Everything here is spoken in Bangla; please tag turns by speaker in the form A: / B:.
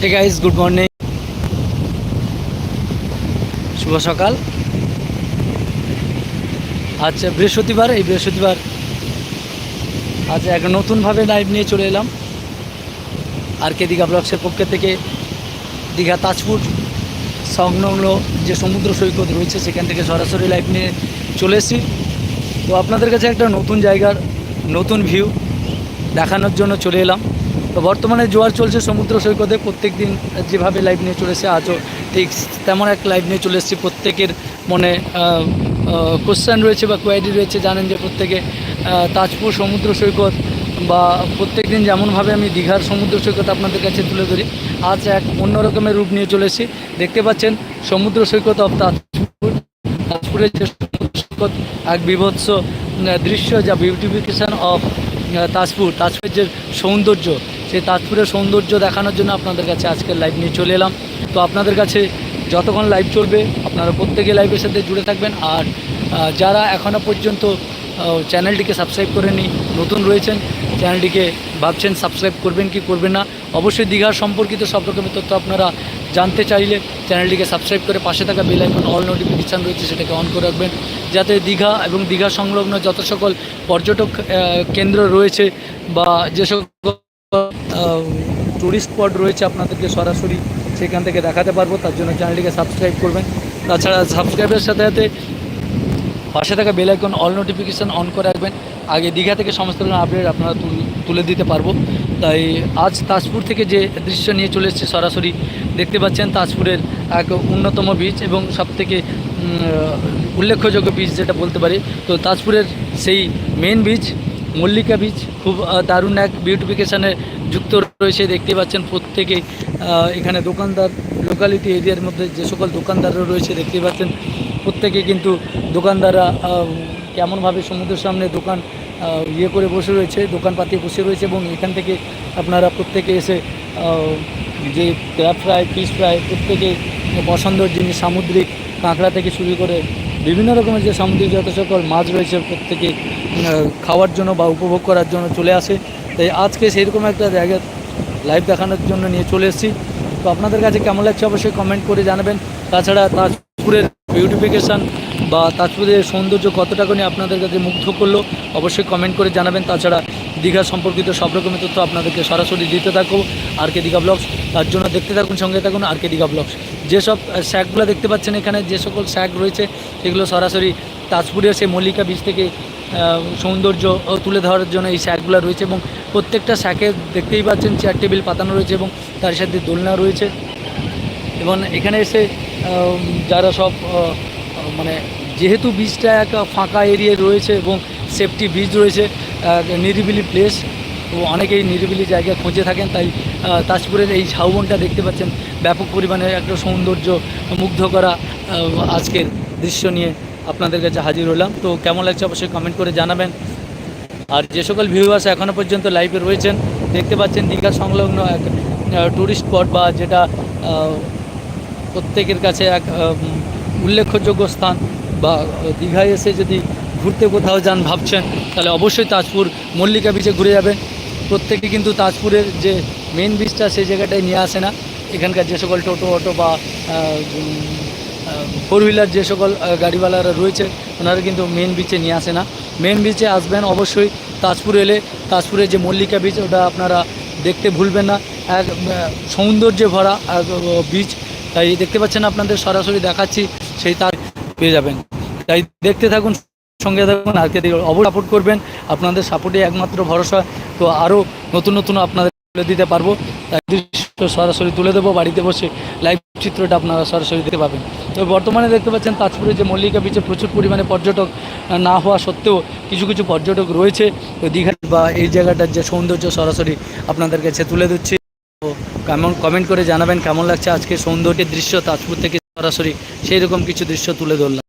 A: হে গাইস গুড মর্নিং শুভ সকাল। আচ্ছা বৃহস্পতিবার, এই বৃহস্পতিবার আজ এক নতুনভাবে লাইভ নিয়ে চলে এলাম। আর কে দীঘা ব্লগসের পক্ষ থেকে দীঘা, তাজপুর, সংলগ্ন যে সমুদ্র সৈকত রয়েছে, সেখান থেকে সরাসরি লাইভ নিয়ে চলে এসেছি। তো আপনাদের কাছে একটা নতুন জায়গার নতুন ভিউ দেখানোর জন্য চলে এলাম। তো বর্তমানে জোয়ার চলছে সমুদ্র সৈকতে প্রত্যেক দিন যেভাবে লাইভ নিয়ে চলেছে, আজও ঠিক তেমন এক লাইভ নিয়ে চলে এসেছি প্রত্যেকের মনে কোশ্চেন রয়েছে বা কোয়ারি রয়েছে, জানেন যে প্রত্যেকে তাজপুর সমুদ্র সৈকত বা প্রত্যেক দিন যেমনভাবে আমি দীঘার সমুদ্র সৈকত আপনাদের কাছে তুলে ধরি, আজ এক অন্য রকমের রূপ নিয়ে চলে এসেছি দেখতে পাচ্ছেন, সমুদ্র সৈকত অফ তাজপুর, তাজপুরের যে সমুদ্র সৈকত, এক বিভৎস দৃশ্য যা বিউটিফিকেশান অফ তাজপুর, তাজপুরের যে সৌন্দর্য সেই তাজপুরের সৌন্দর্য দেখানোর জন্য আপনাদের কাছে আজকের লাইভ নিয়ে চলে এলাম। তো আপনাদের কাছে যতক্ষণ লাইভ চলবে, আপনারা প্রত্যেকে লাইভের সাথে জুড়ে থাকবেন। আর যারা এখনও পর্যন্ত চ্যানেলটিকে সাবস্ক্রাইব করেনি নতুন রয়েছেন চ্যানেলটিকে ভাবছেন সাবস্ক্রাইব করবেন কি করবেন না, অবশ্যই দীঘার সম্পর্কিত সব রকমের তথ্য আপনারা জানতে চাইলে চ্যানেলটিকে সাবস্ক্রাইব করে পাশে থাকা বেল আইকন অল নোটিফিকেশান রয়েছে, সেটাকে অন করে রাখবেন। যাতে দীঘা এবং দীঘা সংলগ্ন যত সকল পর্যটক কেন্দ্র রয়েছে বা যে সকল টুরিস্ট স্পট রয়েছে আপনাদেরকে সরাসরি সেখান থেকে দেখাতে পারব, তার জন্য চ্যানেলটিকে সাবস্ক্রাইব করবেন। তাছাড়া সাবস্ক্রাইবের সাথে সাথে পাশে থাকা bell icon all notification on করে রাখবেন। আগে দীঘা থেকে সমস্ত রকম আপডেট আপনারা তুলে দিতে পারব। তাই আজ তাজপুর থেকে যে দৃশ্য নিয়ে চলে এসেছে সরাসরি দেখতে পাচ্ছেন তাজপুরের এক অন্যতম বীচ এবং সবথেকে উল্লেখযোগ্য বীচ যেটা বলতে পারি। তো তাজপুরের সেই মেন বীচ মল্লিকা বীচ খুব দারুণ এক বিউটিফিকেশানে যুক্ত রয়েছে, দেখতে পাচ্ছেন প্রত্যেকে এখানে দোকানদার লোকালিটি এরিয়ার মধ্যে যে সকল দোকানদাররা রয়েছে, দেখতে পাচ্ছেন প্রত্যেকে কিন্তু দোকানদাররা কেমনভাবে সমুদ্রের সামনে দোকান ইয়ে করে বসে রয়েছে দোকান পাতিয়ে বসে রয়েছে এবং এখান থেকে আপনারা প্রত্যেকে এসে যে ক্র্যাব ফ্রাই ফিশ ফ্রাই প্রত্যেকে পছন্দের জিনিস সামুদ্রিক কাঁকড়া থেকে শুরু করে বিভিন্ন রকমের যে সামুদ্রিক যত সকল মাছ রয়েছে, প্রত্যেকে খাওয়ার জন্য বা উপভোগ করার জন্য চলে আসে। তাই আজকে সেইরকম একটা জায়গা লাইভ দেখানোর জন্য নিয়ে চলে এসেছি। তো আপনাদের কাছে কেমন লাগছে অবশ্যই কমেন্ট করে জানাবেন। তাছাড়া তাজপুরের বিউটিফিকেশান বা তাজপুরের সৌন্দর্য কতটা করে আপনাদের কাছে মুগ্ধ করল, অবশ্যই কমেন্ট করে জানাবেন। তাছাড়া দীঘা সম্পর্কিত সব রকমের তথ্য আপনাদেরকে সরাসরি দিতে থাকব। আর কে দীঘা ব্লগস তার জন্য দেখতে থাকুন, সঙ্গে থাকুন আর কে দীঘা ব্লগস যেসব শ্যাকগুলো দেখতে পাচ্ছেন এখানে, যে সকল শ্যাক রয়েছে, সেগুলো সরাসরি তাজপুরের সেই মল্লিকা বীচ থেকে সৌন্দর্য তুলে ধরার জন্য এই শ্যাকগুলো রয়েছে এবং প্রত্যেকটা শ্যাকে দেখতেই পাচ্ছেন চেয়ার টেবিল পাতানো রয়েছে এবং তার সাথে দোলনা রয়েছে। এবং এখানে এসে যারা সব মানে যেহেতু বীজটা এক ফাঁকা এরিয়ায় রয়েছে এবং সেফটি বীজ রয়েছে নিরিবিলি প্লেস তো অনেকেই নিরিবিলি জায়গা খুঁজে থাকেন। তাই তাজপুরের এই ঝাউবনটা দেখতে পাচ্ছেন। ব্যাপক পরিমাণে একটা সৌন্দর্য মুগ্ধ করা আজকের দৃশ্য নিয়ে আপনাদের কাছে হাজির হলাম। তো কেমন লাগছে অবশ্যই কমেন্ট করে জানাবেন। আর যে সকল ভিউয়ার্স এখনও পর্যন্ত লাইভে রয়েছেন, দেখতে পাচ্ছেন দীঘা সংলগ্ন এক ট্যুরিস্ট স্পট বা যেটা প্রত্যেকের কাছে এক উল্লেখযোগ্য স্থান বা দীঘায় এসে যদি ঘুরতে কোথাও যান ভাবছেন, তাহলে অবশ্যই তাজপুর মল্লিকা বিচে ঘুরে যাবেন। প্রত্যেকে কিন্তু তাজপুরের যে মেন বিচটা সেই জায়গাটায় নিয়ে আসে না। এখানকার যে সকল টোটো, অটো বা ফোর হুইলার যে সকল গাড়িওয়ালারা রয়েছে, ওনারা কিন্তু মেন বিচে নিয়ে আসে না। মেন বিচে আসবেন অবশ্যই তাজপুর এলে। তাজপুরের যে মল্লিকা বিচ ওটা আপনারা দেখতে ভুলবেন না। এক সৌন্দর্যে ভরা বিচ তাই দেখতে পাচ্ছেন আপনাদের, সরাসরি দেখাচ্ছি, সেই তার পেয়ে যাবেন। তাই দেখতে থাকুন, সঙ্গে থাকুন আজকে অবশ্যই সাপোর্ট করবেন। আপনাদের সাপোর্টে একমাত্র ভরসা। তো আরও নতুন নতুন আপনাদের তুলে দিতে পারব। তাই দৃশ্য সরাসরি তুলে দেবো, বাড়িতে বসে লাইভ চিত্রটা আপনারা সরাসরি দেখতে পাবেন। তো বর্তমানে দেখতে পাচ্ছেন তাজপুরে যে মল্লিকা বিচে প্রচুর পরিমাণে পর্যটক না হওয়া সত্ত্বেও কিছু কিছু পর্যটক রয়েছে। তো দীঘার বা এই জায়গাটার যে সৌন্দর্য সরাসরি আপনাদের কাছে তুলে দিচ্ছি তো কেমন কমেন্ট করে জানাবেন, কেমন লাগছে আজকে সৌন্দর্যের দৃশ্য তাজপুর থেকে সরাসরি সেই রকম কিছু দৃশ্য তুলে ধরলাম।